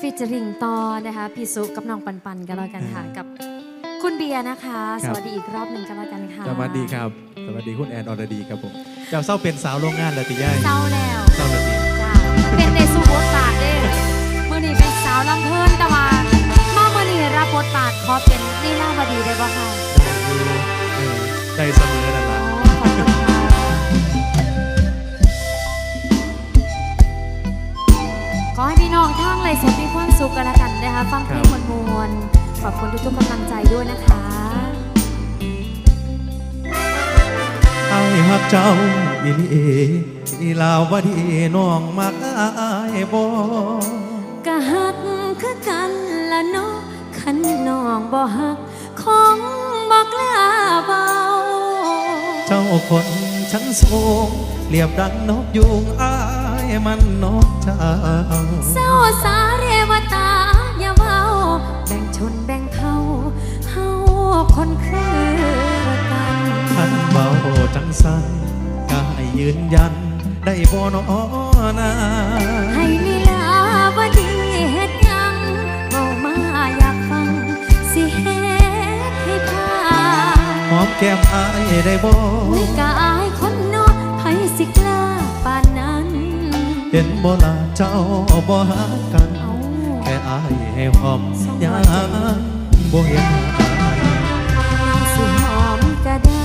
ฟิชเจอริงต่อนะคะพี่สุกับน้องปันปันกันแล้วกันค่ะ กับคุณเบียร์นะคะครัสบวัสดีอีกรอบหนึ่งกันแล้วกันค่ะสวัสดีครับ สวัสดีคุณแอนอรดีครับผมเจ้าเศร้าเป็นสาวโรงงานแล้วติย่ายเศร้าแล้วเศร้าแล้วติจ้าเป็นในสู้บทบาทเด้มื่อนี้เป็นสาวลำเพลินแต่ว่ามามื่อนี้รับบทบาทขอเป็นลีลาวดีได้บ่คะอยู่เออได้เสมอนั่นอ๋อละ ลยสดมีความสุขกันละกันนะคะ ฟังเพลงมวลๆขอบคุณทุกๆกำลังใจด้วยนะคะไอ้ฮักเจ้าอีหลีอีลาวดีน้องมักอายบ่กะหักคือกันละเนาะขันน้องบ่หักคงบอกล้าเบา เจ้าคนชั้นสูงเรียบดังนกยุงอาย มันนกเจ้าเศร้าสาเรวตาอย่าเบาแบ่งชนแบ่งเผ่าเฮาคนคือกันขันเบาจังสันกายยืนยัน ได้บ่นอนาให้ลีลาวดีเฮ็ดหยังเมามาอยากฟัง สิเฮ็ดให้พาหอมแก้มอายได้บ่อุ้ยกะอา เห็นบ่ล่ะเจ้าบ่หากันเอาแค่อายให้หอมยังบ่เห็นอายสิหอมก็ได้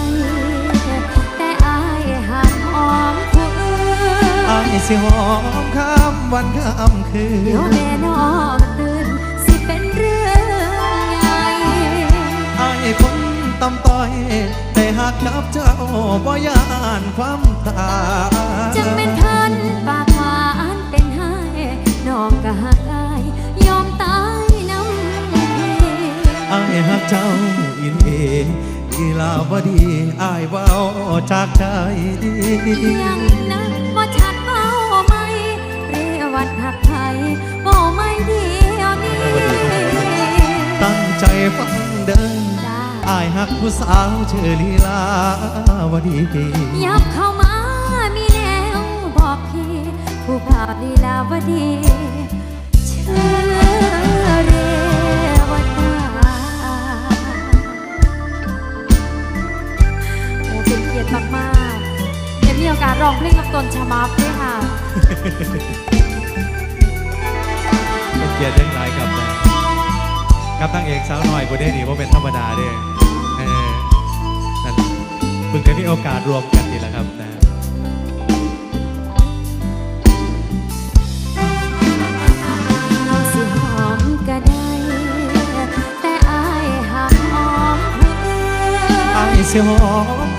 แต่อายห้ามหอมผู้อื่นอายสิหอมข้ามวันข้ามคืเดี๋ยวนแม่น้องตื่นสิเป็นเรื่องใหญ่อายคนตำต้อยได้หักกับเจ้าบ่ยานความตายจังเป็นเพิ่นปาก ลาวดีอายเว้าจากใจยังนะบ่ชัดเว้าไหมเรวัดหักไทยเว้าไม่เดียวนี้ตั้งใจฟังเดินจ้าอายหักผู้สาวชื่อลีลาวดียับเข้ามามีแนวบอกพี่ผู้ภาพลีลาวดีเชื่อ ร้องเพลงกับตนฉบับด้วยค่ะเป็นเกียรติยังไงครับนะกับนางเอกสาวหน่อยกูได้ดีว่าเป็นธรรมดาเด้เออนั่นเพิ่งได้มีโอกาสรวมกันนี่แหละครับนะน้องสิหอมก็ได้ แต่อายห้ามหอมผู้อื่นไอ้ายสิหอมข้าม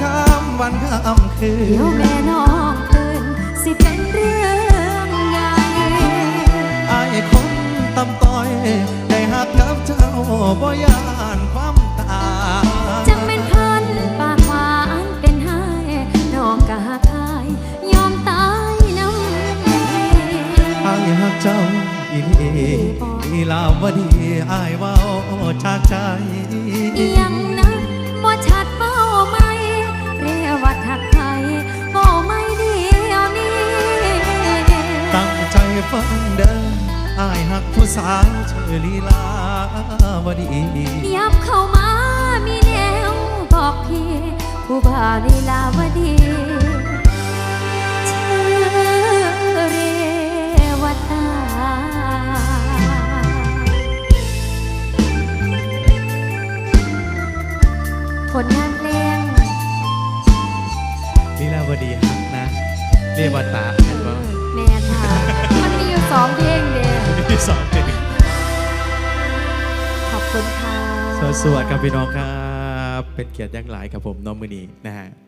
วันข้ามคืเดี๋ยวนแม่น้องตื่นสิเป็นเรื่องใหญ่ไอ้ายคนตำต้อย ได้หักกับเจ้าบ่ยานความตายจังเป็นพันปากหวานเป็นไห้น้องกะหักอายยอมตายน้ำพี่ไอ้ายหักเจ้าอีหลีอีลาวดีไอ้ายเว้าจากใจยังนะบ่ชัดเบ้ ลีลาวดียับเข้ามามีแนวบอกพี่ผู้บ่าวลีลาวดีชื่อเรวตาผลงานเพลงลีลาวดีหักนะ เรียกว่าตาเห็นว่าแม่ค่ะมันมีอยู่สองเพลงเดียวที่สองเป็นข สวัสดีครับพี่น้องครับ เป็นเกียรติยังหลายครับผมน้องมือนีนะฮะ